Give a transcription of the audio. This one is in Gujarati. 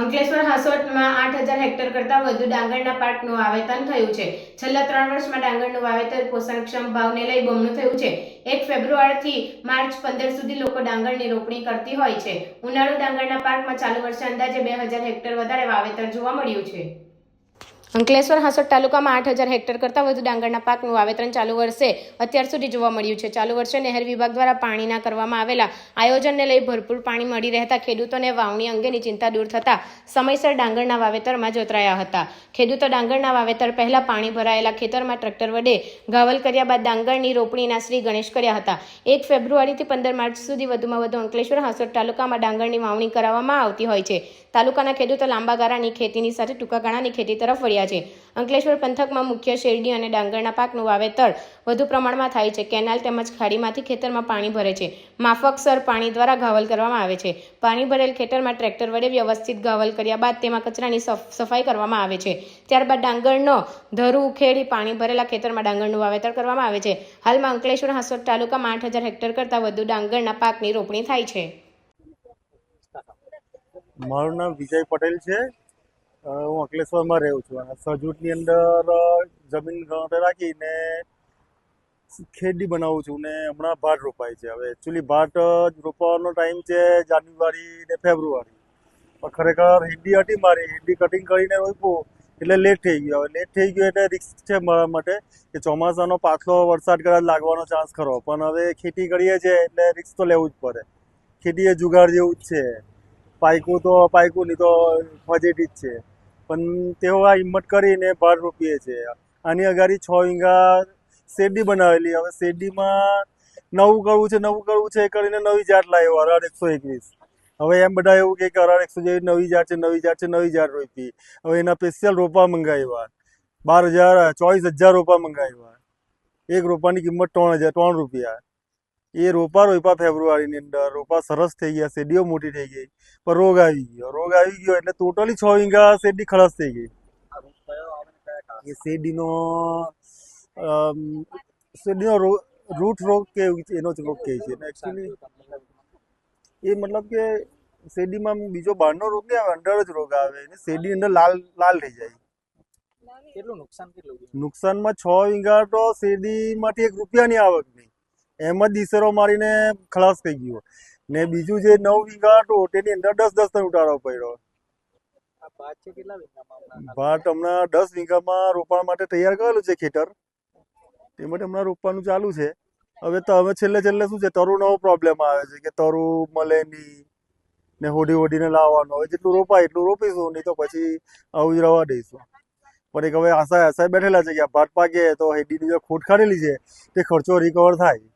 અંકલેશ્વર હાસોટમાં આઠ હજાર હેક્ટર કરતાં વધુ ડાંગરના પાકનું વાવેતર થયું છે. છેલ્લા ત્રણ વર્ષમાં ડાંગરનું વાવેતર પોષણક્ષમ ભાવને લઈ બમણું થયું છે. એક ફેબ્રુઆરીથી માર્ચ પંદર સુધી લોકો ડાંગરની રોપણી કરતી હોય છે. ઉનાળુ ડાંગરના પાકમાં ચાલુ વર્ષે અંદાજે બે હજાર હેક્ટર વધારે વાવેતર જોવા મળ્યું છે. અંકલેશ્વર, હાસોટ તાલુકામાં આઠ હજાર હેક્ટર કરતાં વધુ ડાંગરના પાકનું વાવેતર ચાલુ વર્ષે અત્યાર સુધી જોવા મળ્યું છે. ચાલુ વર્ષે નહેર વિભાગ દ્વારા પાણીના કરવામાં આવેલા આયોજનને લઈ ભરપૂર પાણી મળી રહેતા ખેડૂતોને વાવણી અંગેની ચિંતા દૂર થતા સમયસર ડાંગરના વાવેતરમાં જોતરાયા હતા. ખેડૂતો ડાંગરના વાવેતર પહેલા પાણી ભરાયેલા ખેતરમાં ટ્રેક્ટર વડે ગાવલ કર્યા બાદ ડાંગરની રોપણીના શ્રી ગણેશ કર્યા હતા. એક ફેબ્રુઆરીથી પંદર માર્ચ સુધી વધુમાં વધુ અંકલેશ્વર, હાસોટ તાલુકામાં ડાંગરની વાવણી કરાવવામાં આવતી હોય છે. તાલુકાના ખેડૂતો લાંબા ગાળાની ખેતીની સાથે ટૂંકા ગાળાની ખેતી તરફ વળ્યા છે. અંકલેશ્વર પંથકમાં મુખ્ય શેરડી અને ડાંગરના પાકનું વાવેતર વધુ પ્રમાણમાં થાય છે. કેનાલ તેમજ ખાડીમાંથી ખેતરમાં પાણી ભરે છે. માફકસર પાણી દ્વારા ઘાવલ કરવામાં આવે છે. પાણી ભરેલ ખેતરમાં ટ્રેક્ટર વડે વ્યવસ્થિત ઘાવલ કર્યા બાદ તેમાં કચરાની સફાઈ કરવામાં આવે છે. ત્યારબાદ ડાંગરનો ધરું ઉખેડી પાણી ભરેલા ખેતરમાં ડાંગરનું વાવેતર કરવામાં આવે છે. હાલમાં અંકલેશ્વર હાંસોદ તાલુકામાં આઠ હજાર હેક્ટર કરતાં વધુ ડાંગરના પાકની રોપણી થાય છે. મારું નામ વિજય પટેલ છે. હું અંકલેશ્વરમાં રહું છું અને સજૂટની અંદર જમીન ગણતરી રાખીને ખેડી બનાવું છું ને હમણાં ભાત રોપાય છે. હવે એકચ્યુઅલી ભાત રોપવાનો ટાઈમ છે જાન્યુઆરી ને ફેબ્રુઆરી. પણ ખરેખર હિન્ડી હતી મારી હિન્ડી કટિંગ કરીને રોપ્યું એટલે લેટ થઈ ગયું. હવે લેટ થઈ ગયું એટલે રિસ્ક છે મારા માટે કે ચોમાસાનો પાછલો વરસાદ કદાચ લાગવાનો ચાન્સ ખરો. પણ હવે ખેતી કરીએ છીએ એટલે રિસ્ક તો લેવું જ પડે. ખેતી એ જુગાર જેવું જ છે. પાયકું તો પાયકું નહીં તો ફજેટી જ છે. પણ તેઓ આ હિંમત કરીને બાર રૂપિયે છે. આની અગાડી છ વીંગા શેરડી બનાવેલી. હવે શેરડીમાં નવું કરવું છે, નવું કરવું છે એ કરીને નવી જાત લાવ્યો અઢાર એકસો એકવીસ. હવે એમ બધા એવું કે અઢાર એકસો જેવી નવી જાત છે, નવી જાત છે, નવી જાત રોપી. હવે એના સ્પેશિયલ રોપા મંગાવ્યા. બાર હજાર, ચોવીસ હજાર રોપા મંગાવ્યા. એક રોપાની કિંમત ત્રણ હજાર, ત્રણ રૂપિયા. એ રોપા રોપ્યા ફેબ્રુઆરીની અંદર. રોપા સરસ થઈ ગયા શેરડીઓ મોટી થઈ ગઈ પણ રોગ આવી ગયો. રોગ આવી ગયો એટલે ટોટલી છ વીંગા શેરડી ખલાસ થઈ ગઈ. એ શેરડીનો શેરડીનો રૂટ રોગ કે એનો જ રોગ કહે છે. એકચ્યુઅલી એ મતલબ કે શેરડીમાં બીજો બહારનો રોગ નહીં આવે અંદર જ રોગ આવે. અને શેરડી અંદર લાલ લાલ થઈ જાય. કેટલું નુકસાન કેટલું નુકસાનમાં છ વીંગા તો શેરડીમાંથી એક રૂપિયાની આવક નહીં. એમ જ દીસરો મારીને ખલાસ થઈ ગયો. ને બીજું જે નવ વીઘા હતું તેની અંદર દસ દસ ટન ઉતારો પડ્યો. ભાત હમણાં? દસ વીઘામાં રોપણ માટે તૈયાર કરેલું છે ખેતર. તે માટે હમણાં રોપવાનું ચાલુ છે. હવે તો હવે છેલ્લે છેલ્લે શું છે તરુ નવો પ્રોબ્લેમ આવે છે કે તરુ મળે નહીં ને હોડી હોડીને લાવવાનું. હવે જેટલું રોપાય એટલું રોપીશું નહીં તો પછી આવું જ રવા દઈશું. પણ એક હવે આશા આશા બેઠેલા છે કે આ ભાત પાકે તો હેડીની જે ખોટ ખાડેલી છે તે ખર્ચો રિકવર થાય.